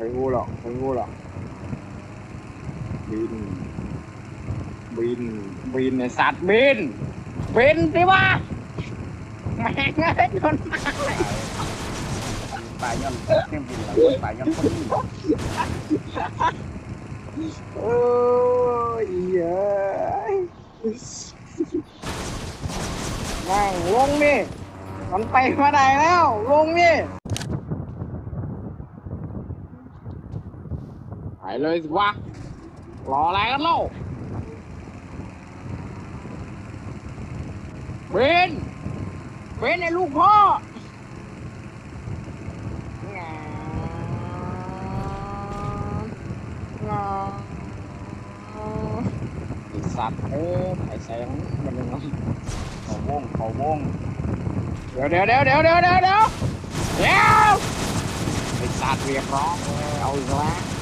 ไม่รู้หรอกไม่รู้หรอกบิน บิน บินไอสัตว์บิน บินสิวะแม่งเอ้ยจนมาปลาย่อนเนี่ยบินแล้วปลาย่อนคนนี้โอ้ยเย้ยแม่งลงนี่มันไปมาได้แล้ว ลงนี่ ไปเลยสิวะ รออะไรกันเล่าเบนเบนไอ้ลูกพ่อสัตว์เออไผ่แสงมันนึงนะเขาวงเขาวงเดี๋ยวเดี๋ยวเดี๋ยวเดี๋ยวเดี๋ยวเดี๋ยวเดี๋ยวไอสัตว์เรียกร้องเอาอีกแล้ว